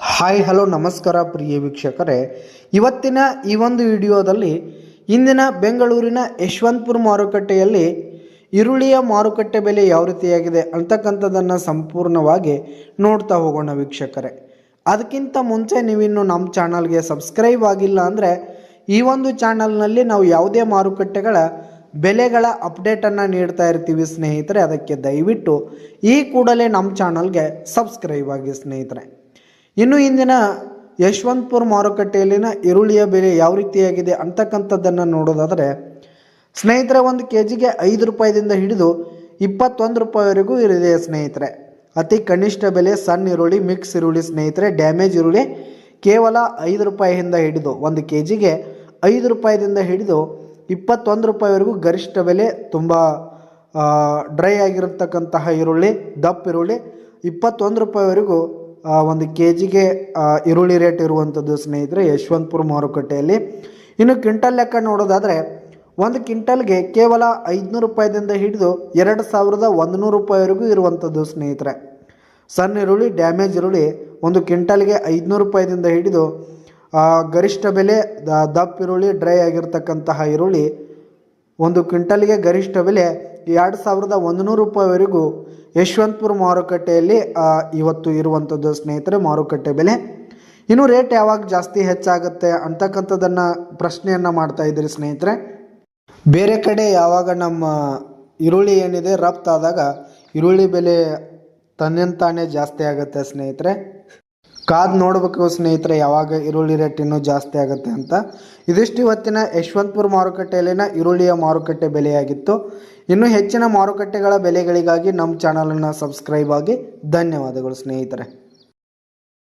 Hi, hello, ನಮಸ್ಕಾರ ಪ್ರಿಯ ವೀಕ್ಷಕರೇ. ಇವತ್ತಿನ ಈ ಒಂದು ವಿಡಿಯೋದಲ್ಲಿ ಇಂದಿನ ಬೆಂಗಳೂರಿನ ಯಶವಂತಪುರ ಮಾರುಕಟ್ಟೆಯಲ್ಲಿ ಈರುಳ್ಳಿಯ ಮಾರುಕಟ್ಟೆ ಬೆಲೆ ಯಾವ ರೀತಿಯಾಗಿದೆ ಅಂತಕ್ಕಂಥದ್ದನ್ನು ಸಂಪೂರ್ಣವಾಗಿ ನೋಡ್ತಾ ಹೋಗೋಣ ವೀಕ್ಷಕರೇ. ಅದಕ್ಕಿಂತ ಮುಂಚೆ ನೀವಿನ್ನು ನಮ್ಮ ಚಾನಲ್ಗೆ ಸಬ್ಸ್ಕ್ರೈಬ್ ಆಗಿಲ್ಲ ಅಂದರೆ ಈ ಒಂದು ಚಾನಲ್ನಲ್ಲಿ ನಾವು ಯಾವುದೇ ಮಾರುಕಟ್ಟೆಗಳ ಬೆಲೆಗಳ ಅಪ್ಡೇಟನ್ನು ನೀಡ್ತಾ ಇರ್ತೀವಿ ಸ್ನೇಹಿತರೆ, ಅದಕ್ಕೆ ದಯವಿಟ್ಟು ಈ ಕೂಡಲೇ ನಮ್ಮ ಚಾನಲ್ಗೆ ಸಬ್ಸ್ಕ್ರೈಬ್ ಆಗಿ ಸ್ನೇಹಿತರೆ. ಇನ್ನು ಇಂದಿನ ಯಶವಂತಪುರ ಮಾರುಕಟ್ಟೆಯಲ್ಲಿನ ಈರುಳ್ಳಿಯ ಬೆಲೆ ಯಾವ ರೀತಿಯಾಗಿದೆ ಅಂತಕ್ಕಂಥದ್ದನ್ನು ನೋಡೋದಾದರೆ, ಸ್ನೇಹಿತರೆ, ಒಂದು ಕೆ ಜಿಗೆ ಐದು ರೂಪಾಯಿದಿಂದ ಹಿಡಿದು ಇಪ್ಪತ್ತೊಂದು ರೂಪಾಯಿವರೆಗೂ ಇದೆ ಸ್ನೇಹಿತರೆ. ಅತಿ ಕನಿಷ್ಠ ಬೆಲೆ ಸಣ್ಣ ಈರುಳ್ಳಿ ಮಿಕ್ಸ್ ಈರುಳ್ಳಿ ಸ್ನೇಹಿತರೆ ಡ್ಯಾಮೇಜ್ ಈರುಳ್ಳಿ ಕೇವಲ ಐದು ರೂಪಾಯಿಯಿಂದ ಹಿಡಿದು ಒಂದು ಕೆ ಜಿಗೆ ಐದು ರೂಪಾಯಿದಿಂದ ಹಿಡಿದು ಇಪ್ಪತ್ತೊಂದು ರೂಪಾಯಿವರೆಗೂ ಗರಿಷ್ಠ ಬೆಲೆ ತುಂಬ ಡ್ರೈ ಆಗಿರತಕ್ಕಂತಹ ಈರುಳ್ಳಿ, ದಪ್ಪ ಈರುಳ್ಳಿ ಇಪ್ಪತ್ತೊಂದು ರೂಪಾಯಿವರೆಗೂ ಒಂದು ಕೆ ಜಿಗೆ ಈರುಳ್ಳಿ ರೇಟ್ ಇರುವಂಥದ್ದು ಸ್ನೇಹಿತರೆ, ಯಶವಂತಪುರ ಮಾರುಕಟ್ಟೆಯಲ್ಲಿ. ಇನ್ನು ಕ್ವಿಂಟಲ್ ಲೆಕ್ಕ ನೋಡೋದಾದರೆ, ಒಂದು ಕ್ವಿಂಟಲ್ಗೆ ಕೇವಲ ಐದುನೂರು ರೂಪಾಯಿದಿಂದ ಹಿಡಿದು ಎರಡು ಸಾವಿರದ ಒಂದು ನೂರು ರೂಪಾಯಿವರೆಗೂ ಇರುವಂಥದ್ದು ಸ್ನೇಹಿತರೆ. ಸಣ್ಣ ಈರುಳ್ಳಿ, ಡ್ಯಾಮೇಜ್ ಈರುಳ್ಳಿ, ಒಂದು ಕ್ವಿಂಟಲ್ಗೆ ಐದುನೂರು ರೂಪಾಯಿದಿಂದ ಹಿಡಿದು ಗರಿಷ್ಠ ಬೆಲೆ ದಪ್ಪ ಈರುಳ್ಳಿ, ಡ್ರೈ ಆಗಿರ್ತಕ್ಕಂತಹ ಈರುಳ್ಳಿ, ಒಂದು ಕ್ವಿಂಟಲ್ಗೆ ಗರಿಷ್ಠ ಬೆಲೆ ಎರಡು ಸಾವಿರದ ಒಂದು ನೂರು ರೂಪಾಯಿವರೆಗೂ ಯಶವಂತಪುರ ಮಾರುಕಟ್ಟೆಯಲ್ಲಿ ಇವತ್ತು ಇರುವಂಥದ್ದು ಸ್ನೇಹಿತರೆ, ಮಾರುಕಟ್ಟೆ ಬೆಲೆ. ಇನ್ನು ರೇಟ್ ಯಾವಾಗ ಜಾಸ್ತಿ ಹೆಚ್ಚಾಗುತ್ತೆ ಅಂತಕ್ಕಂಥದ್ದನ್ನು ಪ್ರಶ್ನೆಯನ್ನು ಮಾಡ್ತಾ ಇದ್ದೀರಿ ಸ್ನೇಹಿತರೆ. ಬೇರೆ ಕಡೆ ಯಾವಾಗ ನಮ್ಮ ಈರುಳ್ಳಿ ಏನಿದೆ, ರಫ್ತಾದಾಗ ಈರುಳ್ಳಿ ಬೆಲೆ ತನ್ನಂತಾನೇ ಜಾಸ್ತಿ ಆಗುತ್ತೆ ಸ್ನೇಹಿತರೆ. ಕಾದು ನೋಡಬೇಕು ಸ್ನೇಹಿತರೆ, ಯಾವಾಗ ಈರುಳ್ಳಿ ರೇಟ್ ಇನ್ನೂ ಜಾಸ್ತಿ ಆಗುತ್ತೆ ಅಂತ. ಇದಿಷ್ಟು ಇವತ್ತಿನ ಯಶವಂತಪುರ ಮಾರುಕಟ್ಟೆಯಲ್ಲಿನ ಈರುಳ್ಳಿಯ ಮಾರುಕಟ್ಟೆ ಬೆಲೆಯಾಗಿತ್ತು. ಇನ್ನು ಹೆಚ್ಚಿನ ಮಾರುಕಟ್ಟೆಗಳ ಬೆಲೆಗಳಿಗಾಗಿ ನಮ್ಮ ಚಾನಲನ್ನು ಸಬ್ಸ್ಕ್ರೈಬ್ ಆಗಿ ಧನ್ಯವಾದಗಳು ಸ್ನೇಹಿತರೆ.